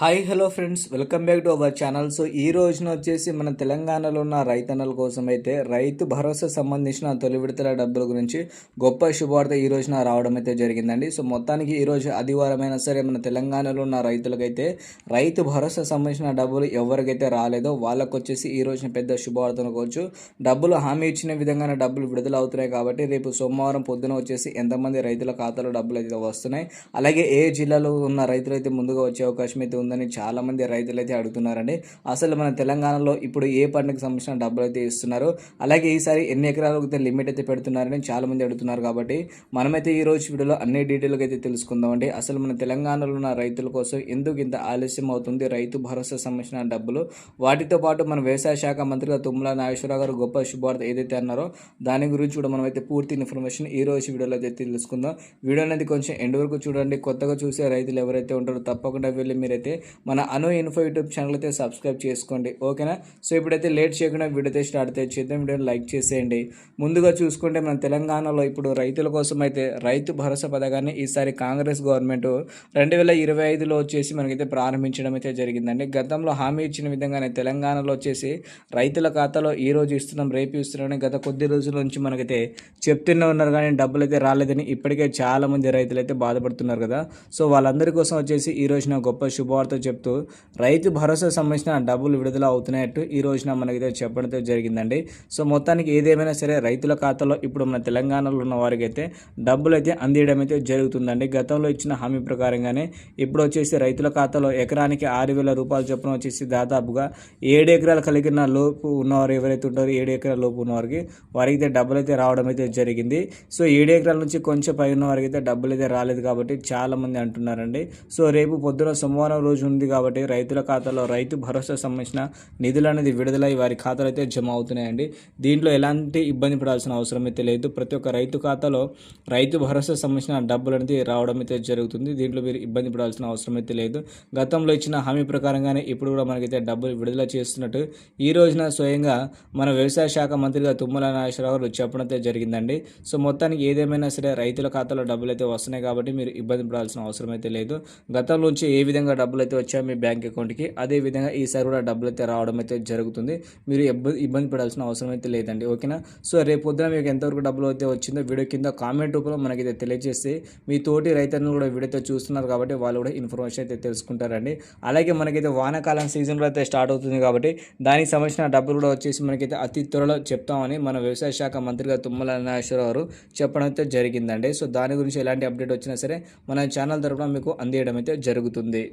Hi hello friends welcome back to our channel so ఈ రోజున వచ్చేసి మన తెలంగాణలో ఉన్న రైతన్నల కోసం అయితే రైతు భరోసా సంబంధించిన తొలి విడతల డబ్బుల గురించి గొప్ప శుభవార్త ఈ రోజున రావడం అయితే జరిగిందండి. సో మొత్తానికి ఈ రోజు ఆదివారమైనా సరే మన తెలంగాణలో ఉన్న రైతులకైతే రైతు భరోసా సంబంధించిన డబ్బులు ఎవరికైతే రాలేదో వాళ్ళకు వచ్చేసి ఈ రోజున పెద్ద శుభవార్త అనుకోవచ్చు. డబ్బులు హామీ ఇచ్చిన విధంగానే డబ్బులు విడుదల అవుతున్నాయి కాబట్టి రేపు సోమవారం పొద్దున వచ్చేసి ఎంతమంది రైతుల ఖాతాలో డబ్బులు అయితే వస్తున్నాయి. అలాగే ఏ జిల్లాలో ఉన్న రైతులు అయితే ముందుగా వచ్చే అవకాశం అయితే ఉందని చాలామంది రైతులు అయితే అడుగుతున్నారండి. అసలు మన తెలంగాణలో ఇప్పుడు ఏ పంటకు సంబంధించిన డబ్బులు అయితే ఇస్తున్నారు? అలాగే ఈసారి ఎన్ని ఎకరాలకు అయితే లిమిట్ అయితే పెడుతున్నారని చాలామంది అడుగుతున్నారు కాబట్టి మనమైతే ఈ రోజు వీడియోలో అన్ని డీటెయిల్గా అయితే తెలుసుకుందామండి. అసలు మన తెలంగాణలో ఉన్న రైతుల కోసం ఎందుకు ఇంత ఆలస్యం అవుతుంది? రైతు భరోసా సంబంధించిన డబ్బులు వాటితో పాటు మన వ్యవసాయ శాఖ మంత్రిగా తుమ్మల నాగేశ్వరరావు గారు గొప్ప శుభార్త ఏదైతే అన్నారో దాని గురించి కూడా మనమైతే పూర్తి ఇన్ఫర్మేషన్ ఈ రోజు వీడియోలో అయితే తెలుసుకుందాం. వీడియో అనేది కొంచెం ఎండ్ వరకు చూడండి. కొత్తగా చూసే రైతులు ఎవరైతే ఉంటారో తప్పకుండా వెళ్ళి మీరైతే మన అను ఇన్ఫో యూట్యూబ్ ఛానల్ అయితే సబ్స్క్రైబ్ చేసుకోండి ఓకేనా? సో ఇప్పుడైతే లేట్ చేయకుండా వీడియో అయితే స్టార్ట్ అయితే చేద్దాం. వీడియోని లైక్ చేసేయండి. ముందుగా చూసుకుంటే మన తెలంగాణలో ఇప్పుడు రైతుల కోసం అయితే రైతు భరోసా పథకాన్ని ఈసారి కాంగ్రెస్ గవర్నమెంట్ రెండు వేల ఇరవై ఐదులో వచ్చేసి మనకైతే ప్రారంభించడం అయితే జరిగిందండి. గతంలో హామీ ఇచ్చిన విధంగానే తెలంగాణలో వచ్చేసి రైతుల ఖాతాలో ఈ రోజు ఇస్తున్నాం రేపు ఇస్తున్నామని గత కొద్ది రోజుల నుంచి మనకైతే చెప్తూనే ఉన్నారు కానీ డబ్బులు అయితే రాలేదని ఇప్పటికే చాలామంది రైతులు అయితే బాధపడుతున్నారు కదా. సో వాళ్ళందరి కోసం వచ్చేసి ఈ రోజున గొప్ప శుభవార్త చెప్తూ రైతు భరోసా సంబంధించిన డబ్బులు విడుదల అవుతున్నాయట్టు ఈ రోజున మనకైతే చెప్పడంతో జరిగిందండి. సో మొత్తానికి ఏదేమైనా సరే రైతుల ఖాతాలో ఇప్పుడు మన తెలంగాణలో ఉన్న వారికి అయితే డబ్బులు అయితే అందియడం అయితే జరుగుతుందండి. గతంలో ఇచ్చిన హామీ ప్రకారంగానే ఇప్పుడు వచ్చేసి రైతుల ఖాతాలో ఎకరానికి ఆరు వేల రూపాయలు చొప్పున వచ్చేసి దాదాపుగా ఏడు ఎకరాలు కలిగిన లోపు ఉన్నవారు ఎవరైతే ఉంటారో ఏడు ఎకరాల లోపు ఉన్నవారికి వారికి అయితే డబ్బులు అయితే రావడం అయితే జరిగింది. సో ఏడు ఎకరాల నుంచి కొంచెం పై ఉన్న వారికి అయితే డబ్బులు అయితే రాలేదు కాబట్టి చాలా మంది అంటున్నారండి. సో రేపు పొద్దున సోమవారం రోజు ఉంది కాబట్టి రైతుల ఖాతాలో రైతు భరోసా సంబంధించిన నిధులు అనేది విడుదలై వారి ఖాతాలో అయితే జమ అవుతున్నాయండి. దీంట్లో ఎలాంటి ఇబ్బంది పడాల్సిన అవసరం అయితే లేదు. ప్రతి ఒక్క రైతు ఖాతాలో రైతు భరోసా సంబంధించిన డబ్బులు అనేది రావడం అయితే జరుగుతుంది. దీంట్లో మీరు ఇబ్బంది పడాల్సిన అవసరం అయితే లేదు. గతంలో ఇచ్చిన హామీ ప్రకారంగానే ఇప్పుడు కూడా మనకైతే డబ్బులు విడుదల చేస్తున్నట్టు ఈ రోజున స్వయంగా మన వ్యవసాయ శాఖ మంత్రిగా తుమ్మల నాగేశ్వరరావు గారు చెప్పడం అయితే జరిగిందండి. సో మొత్తానికి ఏదేమైనా సరే రైతుల ఖాతాలో డబ్బులు అయితే వస్తున్నాయి కాబట్టి మీరు ఇబ్బంది పడాల్సిన అవసరం అయితే లేదు. గతంలో నుంచి ఏ విధంగా డబ్బులు అయితే వచ్చాయో మీ బ్యాంక్ అకౌంట్కి అదే విధంగా ఈసారి కూడా డబ్బులు అయితే రావడం అయితే జరుగుతుంది. మీరు ఇబ్బంది ఇబ్బంది పడాల్సిన అవసరం అయితే లేదండి ఓకేనా? సో రేపు పొద్దున మీకు ఎంతవరకు డబ్బులు అయితే వచ్చిందో వీడియో కింద కామెంట్ రూపంలో మనకైతే తెలియజేస్తే మీ తోటి రైతులను కూడా వీడియోతో చూస్తున్నారు కాబట్టి వాళ్ళు కూడా ఇన్ఫర్మేషన్ అయితే తెలుసుకుంటారండి. అలాగే మనకైతే వానాకాలం సీజన్లో అయితే స్టార్ట్ అవుతుంది కాబట్టి దానికి సంబంధించిన డబ్బులు కూడా వచ్చేసి మనకైతే అతి త్వరలో చెప్తామని మన వ్యవసాయ శాఖ మంత్రిగా తుమ్మల నాగేశ్వరరావు గారు చెప్పడం అయితే జరిగిందండి. సో దాని గురించి ఎలాంటి అప్డేట్ వచ్చినా సరే మన ఛానల్ తరఫున మీకు అందియడం అయితే జరుగుతుంది.